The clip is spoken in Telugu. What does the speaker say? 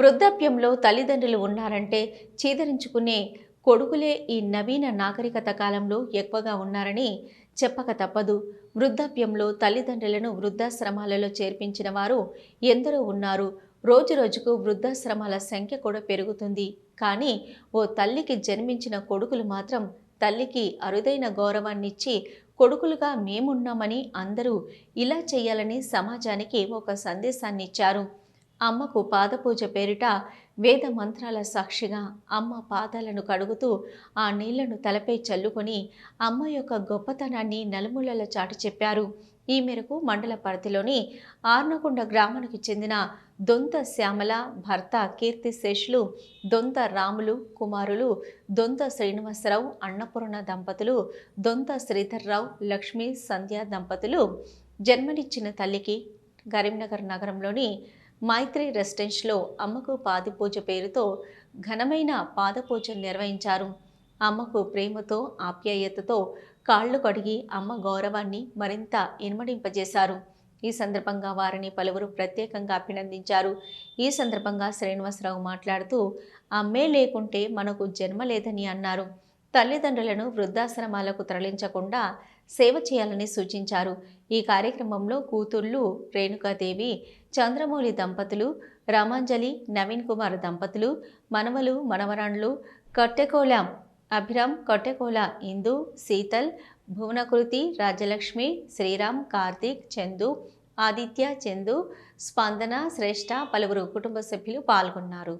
వృద్ధాప్యంలో తల్లిదండ్రులు ఉన్నారంటే చీదరించుకునే కొడుకులే ఈ నవీన నాగరికత కాలంలో ఎక్కువగా ఉన్నారని చెప్పక తప్పదు. వృద్ధాప్యంలో తల్లిదండ్రులను వృద్ధాశ్రమాలలో చేర్పించిన వారు ఎందరో ఉన్నారు. రోజు రోజుకు వృద్ధాశ్రమాల సంఖ్య కూడా పెరుగుతుంది. కానీ ఓ తల్లికి జన్మించిన కొడుకులు మాత్రం తల్లికి అరుదైన గౌరవాన్నిచ్చి కొడుకులుగా మేమున్నామని అందరూ ఇలా చేయాలని సమాజానికి ఒక సందేశాన్ని ఇచ్చారు అమ్మకు పాదపూజ పేరిట వేద మంత్రాల సాక్షిగా అమ్మ పాదాలను కడుగుతూ ఆ నీళ్ళను తలపై చల్లుకొని అమ్మ యొక్క గొప్పతనాన్ని నలుమూలల చాటి చెప్పారు. ఈ మేరకు మండల పరిధిలోని ఆర్నకొండ గ్రామానికి చెందిన దొంత శ్యామల భర్త కీర్తి శేషులు దొంత రాములు కుమారులు దొంత శ్రీనివాసరావు అన్నపూర్ణ దంపతులు దొంత శ్రీధర్రావు లక్ష్మీ సంధ్య దంపతులు జన్మనిచ్చిన తల్లికి కరీంనగర్ నగరంలోని మైత్రి రెసిడెన్స్లో అమ్మకు పాదిపూజ పేరుతో ఘనమైన పాదపూజ నిర్వహించారు. అమ్మకు ప్రేమతో ఆప్యాయతతో కాళ్ళు కడిగి అమ్మ గౌరవాన్ని మరింత ఇనుమడింపజేశారు. ఈ సందర్భంగా వారిని పలువురు ప్రత్యేకంగా అభినందించారు. ఈ సందర్భంగా శ్రీనివాసరావు మాట్లాడుతూ అమ్మే లేకుంటే మనకు జన్మ లేదని అన్నారు. తల్లిదండ్రులను వృద్ధాశ్రమాలకు తరలించకుండా సేవ చేయాలని సూచించారు. ఈ కార్యక్రమంలో కూతుళ్ళు రేణుకాదేవి చంద్రమౌళి దంపతులు రామాంజలి నవీన్ కుమార్ దంపతులు మనవలు మనవరాండ్లు కట్టెకోల అభిరామ్ కట్టెకోల ఇందు శీతల్ భువనకృతి రాజలక్ష్మి శ్రీరామ్ కార్తీక్ చందు ఆదిత్య చందు స్పందన శ్రేష్ఠ పలువురు కుటుంబ సభ్యులు పాల్గొన్నారు.